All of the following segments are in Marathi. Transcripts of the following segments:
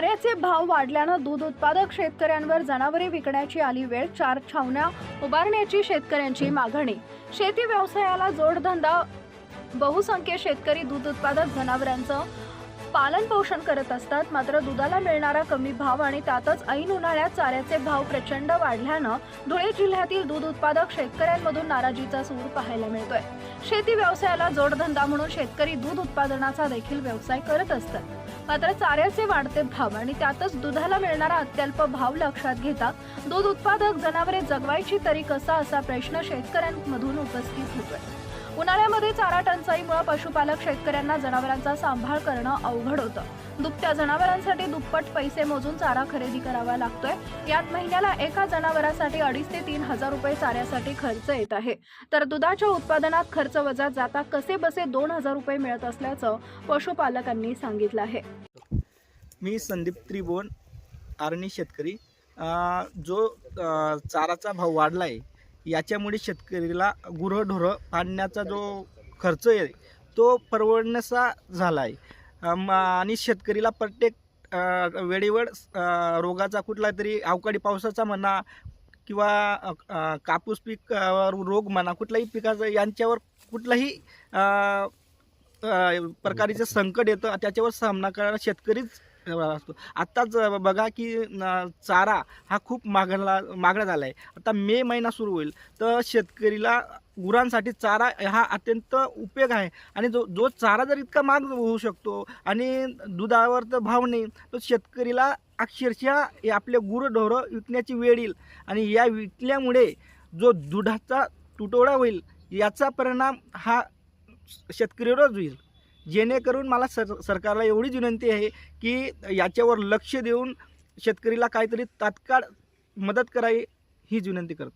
चाऱ्याचे भाव वाढल्यानं दूध उत्पादक शेतकऱ्यांवर जनावरे विकण्याची आली वेळ चार छावण्या उभारण्याची शेतकऱ्यांची मागणी. शेती व्यवसायाला जोडधंदा बहुसंख्य शेतकरी दूध उत्पादक जनावरांचं पालन पोषण करत असतात. मात्र दुधाला मिळणारा कमी भाव आणि त्यातच ऐन उन्हाळ्यात चाऱ्याचे भाव प्रचंड वाढल्यानं धुळे जिल्ह्यातील दूध उत्पादक शेतकऱ्यांमधून नाराजीचा सूर पाहायला मिळतोय. शेती व्यवसायाला जोडधंदा म्हणून शेतकरी दूध उत्पादनाचा देखील व्यवसाय करत असतात. मात्र चाऱ्याचे वाढते भाव आणि त्यातच दुधाला मिळणारा अत्यल्प भाव लक्षात घेता दूध उत्पादक जनावरे जगवायची तरी कसा असा प्रश्न शेतकऱ्यांमधून उपस्थित होतोय. उन्हाळ्यामध्ये चारा टंचाईमुळे पशुपालक शेतकऱ्यांना जनावरांचा सांभाळ करणं अवघड होतं. दुभत्या जनावरांसाठी दुप्पट पैसे मोजून चारा खरेदी करावा लागतोय. यात महिन्याला एका जनावरासाठी अडीच ते तीन हजार रुपये चाऱ्यासाठी खर्च येत आहे. तर दुधाच्या उत्पादनात खर्च वजा जाता कसे बसे दोन हजार रुपये मिळत असल्याचं पशुपालकांनी सांगितलं आहे. मी संदीप त्रिभुवन आर्णी शेतकरी. जो चाराचा भाव वाढला आहे याच्यामुळे शेतकरीला गुरंढोरं पाळण्याचा जो खर्च आहे तो परवडण्याचा झाला आहे. आणि शेतकरीला प्रत्येक वेळेवर रोगाचा कुठला तरी अवकाळी पावसाचा म्हणा किंवा कापूस पीक रोग म्हणा कुठल्याही पिकाचा यांच्यावर कुठलाही अ, प्रकारचं संकट येतं त्याच्यावर सामना करायला शेतकरीच असतो. आत्ताच बघा की चारा हा खूप मागला मागण्यात आला आहे आता मे महिना सुरू होईल तर शेतकरीला गुरांसाठी चारा हा अत्यंत उपयोग आहे. आणि जो जो चारा जर इतका महाग होऊ शकतो आणि दुधावर तर भाव नाही तर शेतकरीला अक्षरशः हे आपले गुरढोरं विकण्याची वेळ येईल. आणि या विकल्यामुळे जो दुधाचा तुटवडा होईल याचा परिणाम हा शेतकरीवरच होईल. जेणेकरून मला सर सरकारला एवढीच विनंती आहे की याच्यावर लक्ष देऊन शेतकरीला काहीतरी तात्काळ मदत करावी हीच विनंती करतो.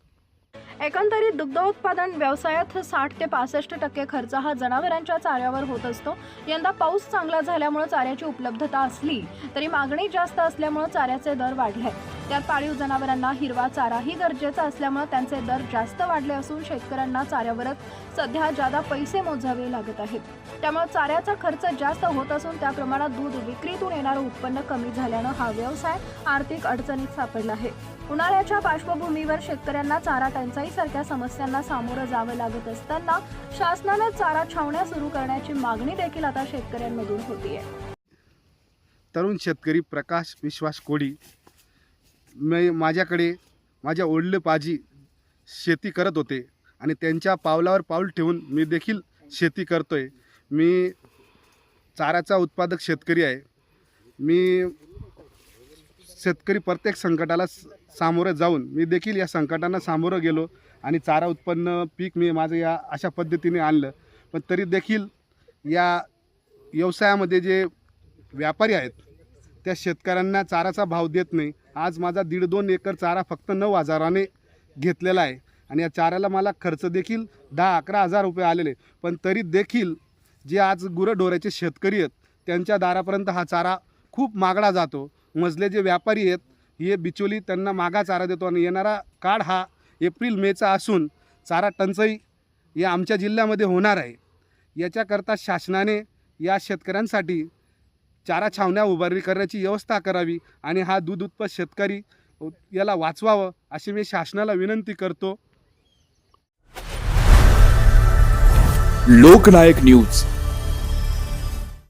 एकंदरीत दुग्ध उत्पादन व्यवसायात साठ ते पासष्ट टक्के खर्च हा जनावरांच्या चाऱ्यावर होत असतो. यंदा पाऊस चांगला झाल्यामुळे चाऱ्याची उपलब्धता असली तरी मागणी जास्त असल्यामुळे चाऱ्याचे दर वाढले त्यात पाळीव जनावरांना हिरवा चाराही गरजेचा असल्यामुळे त्यांचे दर जास्त वाढले असून शेतकऱ्यांना चाऱ्यावरच सध्या जादा पैसे मोजावे लागत आहेत. त्यामुळे चाऱ्याचा खर्च जास्त होत असून त्या प्रमाणात दूध विक्रीतून येणारं उत्पन्न कमी झाल्यानं हा व्यवसाय आर्थिक अडचणीत सापडला आहे. उन्हाळ्याच्या पार्श्वभूमीवर शेतकऱ्यांना चारा टंचाईसारख्या समस्यांना सामोरं जावं लागत असताना शासनानं चारा छावण्या सुरू करण्याची मागणी देखील आता शेतकऱ्यांमधून होतीये. तरुण शेतकरी प्रकाश विश्वास कोडी मी माझ्याकडे माझ्या ओढले पाजी शेती करत होते आणि त्यांच्या पावलावर पाऊल ठेवून मी देखील शेती करतो आहे मी चाराचा उत्पादक शेतकरी आहे. मी शेतकरी प्रत्येक संकटाला सामोरं जाऊन मी देखील या संकटांना सामोरं गेलो आणि चारा उत्पन्न पीक मी माझं या अशा पद्धतीने आणलं. पण तरी देखील या व्यवसायामध्ये जे व्यापारी आहेत त्या शेतकऱ्यांना चाराचा भाव देत नाही. आज माझा दीड दोन एकर चारा फक्त नऊ हजाराने घेतलेला आहे. आणि या चाऱ्याला मला खर्च देखील दहा अकरा हजार रुपये आलेले पण तरी देखील जे आज गुरंढोऱ्याचे शेतकरी आहेत त्यांच्या दारापर्यंत हा चारा खूप मागडा जातो. मजले जे व्यापारी आहेत हे बिचोली त्यांना मागा चारा देतो. आणि येणारा काळ हा एप्रिल मेचा असून चारा टंचाई या आमच्या जिल्ह्यामध्ये होणार आहे. याच्याकरता शासनाने या शेतकऱ्यांसाठी चारा छावण्या उभारणी करण्याची व्यवस्था करावी आणि हा दूध उत्पाद शेतकरी याला वाचवावं अशी मी शासनाला विनंती करतो. लोकनायक न्यूज.